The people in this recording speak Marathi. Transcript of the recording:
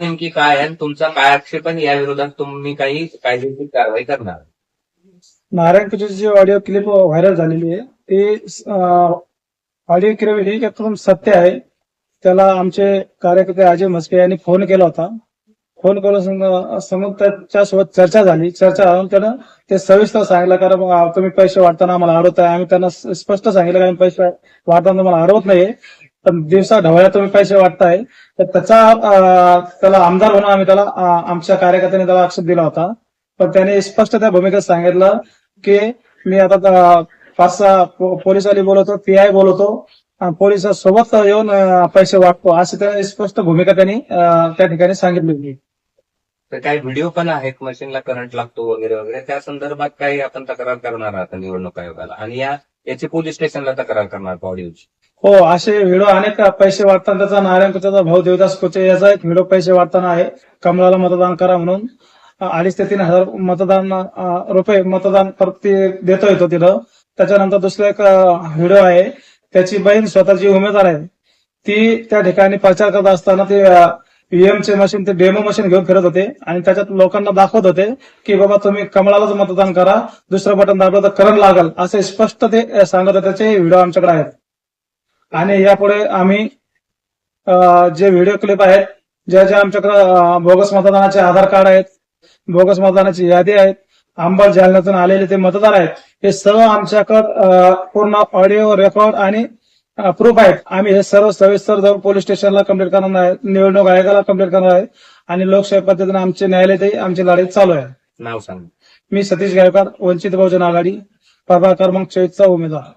नेमकी काय आहे? आणि तुमचा काय आक्षेप आणि या विरोधात तुम्ही काही कायदेशीर कारवाई करणार. नारायण पूजेची जी ऑडिओ क्लिप व्हायरल झालेली आहे ते ऑडिओ क्लिप ही एकदम सत्य आहे. त्याला आमचे कार्यकर्ते अजय म्हस्के यांनी फोन केला होता. फोन करून समोर त्याच्यासोबत चर्चा झाली. चर्चा झाली त्यानं ते सविस्तर सांगितलं कारण तुम्ही पैसे वाटताना आम्हाला अडवत आहे. आम्ही त्यांना स्पष्ट सांगितलं कारण पैसे वाटताना तुम्हाला अडवत नाहीये. दिवसा ढवळ्या तुम्ही पैसे वाटताय. तर त्याचा त्याला आमदार म्हणून आम्ही त्याला आमच्या कार्यकर्त्यांनी त्याला आक्षेप दिला होता. पण त्याने स्पष्ट त्या भूमिकेत सांगितलं की मी आता पाच सहा पो- पोलिसवाले बोलवतो पीआय बोलवतो. पोलिसांसोबत येऊन पैसे वाटतो. अशी त्या स्पष्ट भूमिका त्यांनी त्या ठिकाणी सांगितली होती. तर काही व्हिडिओ पण आहेत मशीनला करंट लागतो वगैरे वगैरे. त्या संदर्भात काही आपण तक्रार करणार आहात निवडणूक आयोगाला. आणि या याची पोलीस स्टेशनला तक्रार करणार ऑडिओची हो असे व्हिडिओ अनेक पैसे वाटताना त्याचा नारायण कुचाचा भाऊ देवदास कुचे याचा एक व्हिडिओ पैसे वाटताना आहे. कमळाला मतदान करा म्हणून. अडीच ते तीन हजार मतदान रुपये मतदान प्रति देतो येतो तिथं. त्याच्यानंतर दुसरा एक व्हिडिओ आहे. त्याची बहीण स्वतःची उमेदवार आहे. ती त्या ठिकाणी प्रचार करत असताना ते ईएम चे मशीन ते डेमो मशीन घेऊन फिरत होते. आणि त्याच्यात लोकांना दाखवत होते की बाबा तुम्ही कमळालाच मतदान करा. दुसरं बटन दाबलं तर करंट लागल. असे स्पष्ट ते सांगत होते. त्याचे व्हिडिओ आमच्याकडे आहेत. आणि यापुढे आम्ही जे व्हिडिओ क्लिप आहेत ज्या ज्या आमच्याकडे बोगस मतदानाचे आधार कार्ड आहेत बोगस मतदानाची यादी आहेत अंबड जालन्यातून आलेले ते मतदार आहेत हे सर्व आमच्याकडे पूर्ण ऑडिओ रेकॉर्ड आणि प्रूफ आहेत. आम्ही हे सर्व सविस्तर जाऊन पोलीस स्टेशनला कंप्लीट करणार आहे निवडणूक आयोगाला कंप्लीट करणार आहे आणि लोकशाही पद्धतीने आमचे न्यायालयातही आमची लढाई चालू आहे. नाव सांग. मी सतीश गायकवाड वंचित बहुजन आघाडी प्रभाग क्रमांक चोवीसचा उमेदवार.